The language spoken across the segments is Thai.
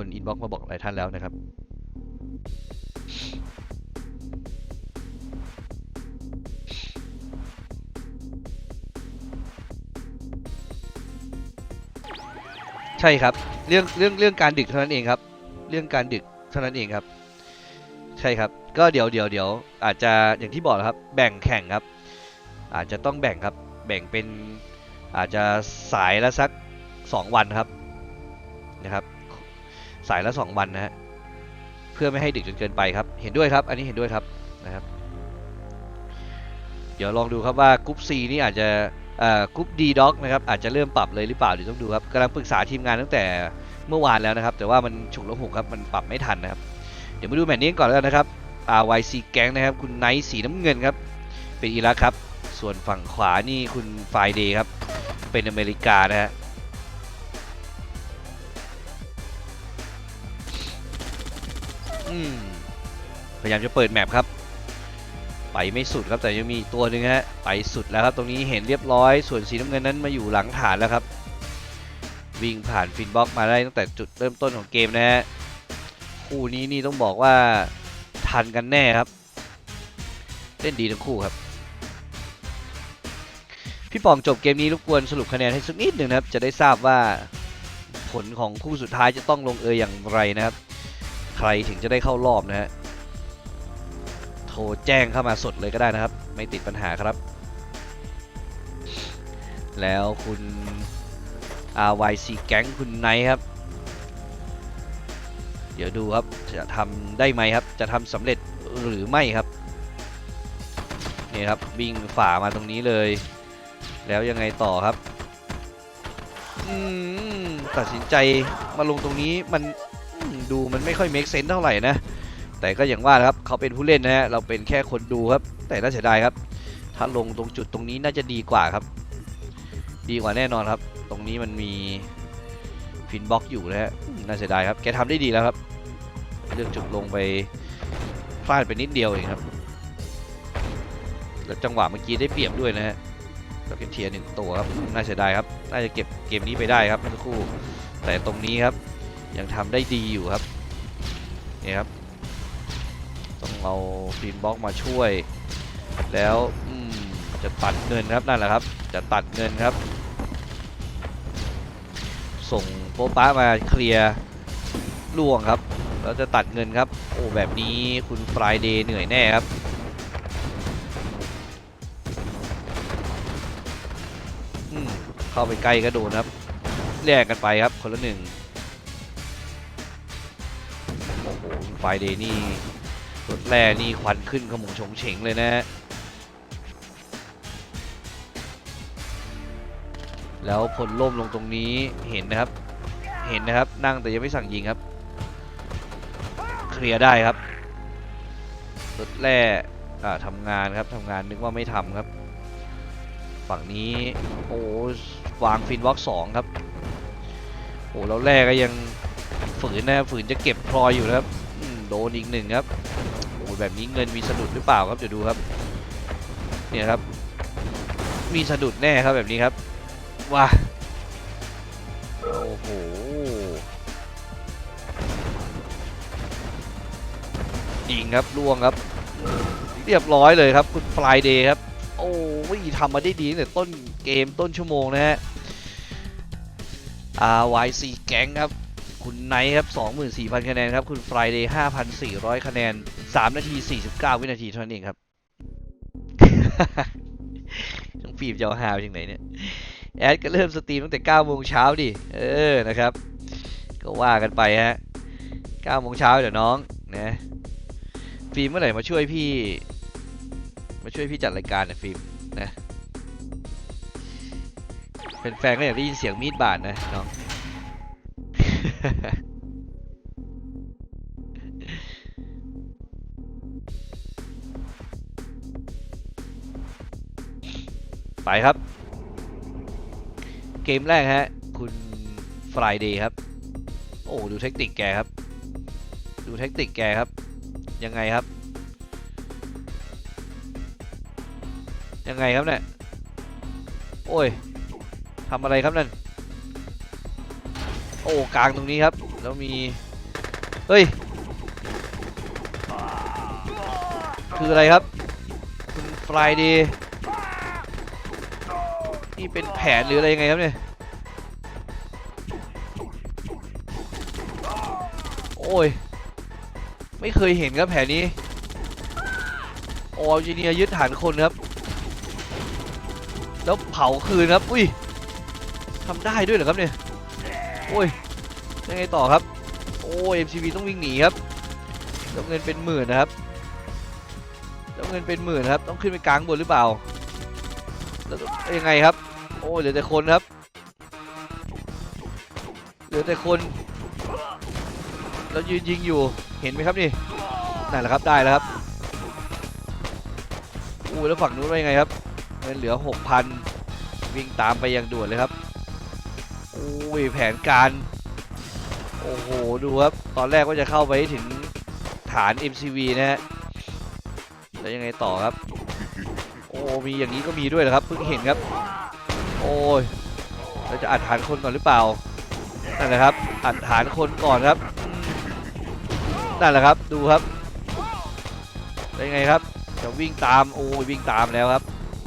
คนอินบ็อกซ์มาบอกหลายท่านแล้วนะครับใช่ครับ เรื่องเรื่องเรื่องการดึกเท่านั้นเองครับ เรื่องการดึกเท่านั้นเองครับ ใช่ครับ ก็เดี๋ยวเดี๋ยวเดี๋ยวอาจจะอย่างที่บอกครับ แบ่งแข่งครับ อาจจะต้องแบ่งครับ แบ่งเป็นอาจจะสายละสัก 2 วันครับนะครับ สายละ 2 วันนะฮะเพื่อไม่ให้ดึกจนเกินไปครับ เห็นด้วยครับ อันนี้เห็นด้วยครับนะครับ เดี๋ยวลองดูครับว่ากรุ๊ป C นี่อาจจะกรุ๊ป D Doc นะครับอาจจะเริ่มปรับเลยหรือเปล่าเดี๋ยวต้องดูครับกำลังปรึกษาทีมงานตั้งแต่เมื่อวานแล้วนะครับ แต่ว่ามันฉุกละหุกครับมันปรับไม่ทันนะครับ เดี๋ยวมาดูแมตช์นี้ก่อนแล้วกันนะครับ RYC แก๊งนะครับ คุณไนท์สีน้ำเงินครับ เป็นอิรักครับ ส่วนฝั่งขวานี่คุณไฟเดย์ครับ เป็นอเมริกานะฮะ พยายามจะเปิดแมปครับ ไปไม่สุดครับแต่ยังมีตัวหนึ่งฮะไปสุดแล้วครับตรงนี้เห็นเรียบร้อย ส่วนสีน้ำเงินนั้นมาอยู่หลังฐานแล้วครับ วิ่งผ่านฟินบ็อกมาได้ตั้งแต่จุดเริ่มต้นของเกมนะฮะคู่นี้นี่ต้องบอกว่าทันกันแน่ครับเล่นดีทั้งคู่ครับ พี่ปองจบเกมนี้รบกวนสรุปคะแนนให้สักนิดหนึ่งนะครับ จะได้ทราบว่าผลของคู่สุดท้ายจะต้องลงเอยอย่างไรนะครับ ใครถึงจะได้เข้ารอบนะฮะ โทรแจ้งเข้ามาสดเลยก็ได้นะครับ ไม่ติดปัญหาครับ แล้วคุณ RYC แก๊งคุณไนครับ เดี๋ยวดูครับ จะทำได้ไหมครับ จะทำสำเร็จหรือไม่ครับ นี่ครับวิ่งฝ่ามาตรงนี้เลย แล้วยังไงต่อครับอืมตัดสินใจมาลงตรงนี้มัน ดูมันไม่ค่อย make sense เท่าไหร่นะ แต่ก็อย่างว่าครับเขาเป็นผู้เล่นนะฮะเราเป็นแค่คนดูครับ แต่น่าเสียดายครับ ถ้าลงตรงจุดตรงนี้น่าจะดีกว่าครับ ดีกว่าแน่นอนครับ ตรงนี้มันมีฟินบ็อกอยู่นะฮะน่าเสียดายครับแกทำได้ดีแล้วครับเลือกจุดลงไปพลาดไปนิดเดียวเองครับแล้วจังหวะเมื่อกี้ได้เปรียบด้วยนะฮะก็เป็นเทียร์หนึ่งตัวครับน่าเสียดายครับน่าจะเก็บเกมนี้ไปได้ครับเมื่อสักครู่แต่ตรงนี้ครับ ยังทำได้ดีอยู่ครับนี่ครับ ต้องเอาฟีนบ็อกมาช่วย แล้วจะตัดเงินครับนั่นแหละครับ จะตัดเงินครับ ส่งโป๊ป้ามาเคลียร์ล่วงครับแล้วจะตัดเงินครับ โอ้แบบนี้คุณฟรายเดย์เหนื่อยแน่ครับเข้าไปใกล้ก็โดนครับแลกกันไปครับคนละหนึ่ง โอ้โหไฟเดย์นี่รถแร่นี่ควันขึ้นขโมงชงเฉงเลยนะแล้วพลล่มลงตรงนี้เห็นนะครับ เห็นนะครับนั่งแต่ยังไม่สั่งยิงครับ เคลียร์ได้ครับรถแร่อ่าทำงานครับทำงานนึกว่าไม่ทำครับ ฝั่งนี้โอ้วางฟินวอล์กสองครับโอ้แล้วแรกก็ยัง ฝืนนะครับฝืนจะเก็บพลอยอยู่นะครับโดนอีกหนึ่งครับโอ้แบบนี้เงินมีสะดุดหรือเปล่าครับเดี๋ยวดูครับเนี่ยครับ มีสะดุดแน่ครับแบบนี้ครับว้าโอ้โหยิงครับล่วงครับ เรียบร้อยเลยครับคุณฟลายเดย์ครับ โอ้ยทำมาได้ดีตั้งแต่ต้นเกมต้นชั่วโมงนะฮะ RYC แก๊งครับ คุณไนท์ครับ 24,000 คะแนนครับ คุณ Friday 5,400 คะแนน 3 นาที 49 วินาทีเท่านั้นเองครับน้องฟิล์มจะเอาหาไปถึงไหนเนี่ย แอดก็เริ่มสตรีมตั้งแต่9โมงเช้าดิ เออ นะครับ ก็ว่ากันไปฮะ9โมงเช้าเดี๋ยวน้องนะฟิล์มเมื่อไหร่มาช่วยพี่ มาช่วยพี่จัดรายการนะฟิล์มนะเป็นแฟนก็อยากได้ยินเสียงมีดบาดนะน้อง ไปครับ เกมแรกฮะ คุณฟรายเดย์ครับ โอ้ ดูเทคนิคแกครับ ดูเทคนิคแกครับ ยังไงครับ ยังไงครับเนี่ย โอ้ยทำอะไรครับนั่น โอ้กลางตรงนี้ครับ แล้วมี เฮ้ย คืออะไรครับ คุณฟรายดีนี่เป็นแผนหรืออะไรยังไงครับเนี่ย โอ้ย ไม่เคยเห็นครับแผนนี้โอ้จีเนียยึดฐานคนครับ แล้วเผาคืนครับ อุ้ยทำได้ด้วยเหรอครับเนี่ย โอ้ยยังไงต่อครับ โอ้ย MCV ต้องวิ่งหนีครับแล้วเงินเป็นหมื่นนะครับแล้วเงินเป็นหมื่นครับ ต้องขึ้นไปกลางบนหรือเปล่า แล้วยังไงครับ โอ้ยเหลือแต่คนครับ เหลือแต่คนแล้วยืนยิงอยู่เห็นไหมครับนี่นั่นแหละครับได้แล้วครับอู้แล้วฝั่งนู้นว่ายังไงครับเงินเหลือ6,000วิ่งตามไปอย่างด่วนเลยครับ แผนการ โอ้โห ดูครับ ตอนแรกว่าจะเข้าไปถึงฐาน MCV นะฮะ แล้วยังไงต่อครับ โอ้ มีอย่างนี้ก็มีด้วยเหรอครับ เพิ่งเห็นครับ โอ้ยเราจะอัดฐานคนก่อนหรือเปล่า นั่นแหละครับ อัดฐานคนก่อนครับ นั่นแหละครับ ดูครับเป็นไงครับ จะวิ่งตาม โอ้ยวิ่งตามแล้วครับ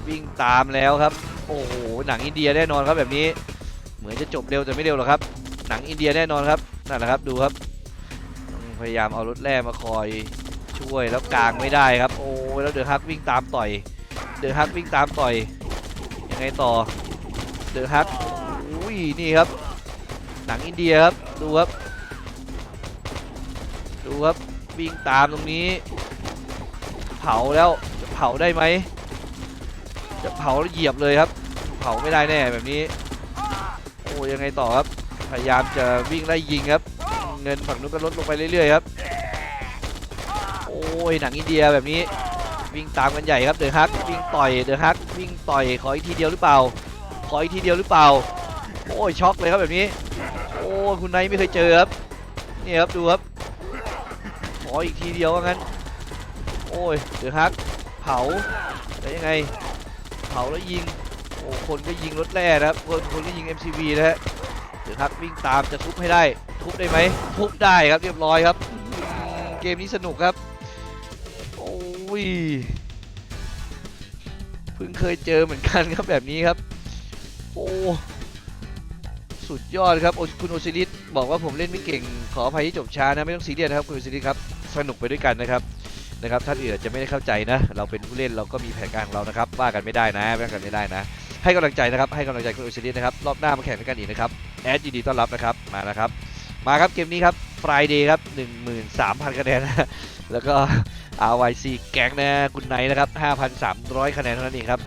วิ่งตามแล้วครับ โอ้โห หนังอินเดียแน่นอนครับแบบนี้ เหมือนจะจบเร็วแต่ไม่เร็วหรอกครับ หนังอินเดียแน่นอนครับนั่นแหละครับดูครับ พยายามเอารถแร่มาคอยช่วยแล้วกลางไม่ได้ครับ โอ้แล้วเดือฮักวิ่งตามต่อย เดือฮักวิ่งตามต่อยยังไงต่อเดือฮักอุ้ยนี่ครับ หนังอินเดียครับดูครับ ดูครับวิ่งตามตรงนี้ เผาแล้วจะเผาได้ไหมจะเผาแล้วเหยียบเลยครับ เผาไม่ได้แน่แบบนี้ อ้ยังไงต่อครับ พยายามจะวิ่งไล่ยิงครับ เงินฝั่งนู้นก็ลดลงไปเรื่อยๆครับ โอ้ยหนังอินเดียแบบนี้ วิ่งตามกันใหญ่ครับเดอะฮักวิ่งต่อยเดอะฮักวิ่งต่อยขออีกทีเดียวหรือเปล่า ขออีกทีเดียวหรือเปล่า โอ้ยช็อกเลยครับแบบนี้ โอ้คุณไนท์ไม่เคยเจอครับ นี่ครับดูครับ ขออีกทีเดียวว่างั้น โอ้ยเดอะฮักเผาแล้วยังไง เผาแล้วยิง โอ้คนก็ยิงรถแร่นะครับคนคนก็ยิง MCV นะฮะเดอะฮักวิ่งตามจะทุบให้ได้ ทุบได้ไหมทุบได้ครับเรียบร้อยครับ เกมนี้สนุกครับโอ้ยเพิ่งเคยเจอเหมือนกันครับแบบนี้ครับ โอ้สุดยอดครับโอคุณโอซิลิสบอกว่าผมเล่นไม่เก่งขออภัยที่จบช้านะไม่ต้องซีเรียสนะครับคุณโอซิลิสครับสนุกไปด้วยกันนะครับนะครับท่านอื่นอาจจะไม่ได้เข้าใจนะ เราเป็นผู้เล่นเราก็มีแผนการของเรานะครับว่ากันไม่ได้นะว่ากันไม่ได้นะ ให้กำลังใจนะครับ ให้กำลังใจคุณโอซิลิสนะครับ รอบหน้ามาแข่งกันอีกนะครับ แอดยินดีต้อนรับนะครับ มานะครับ มาครับเกมนี้ครับ Friday ครับ 13,000 คะแนนนะแล้วก็ RYC แก๊งนะ คุณไนนะครับ 5,300 คะแนนเท่านั้นเองครับ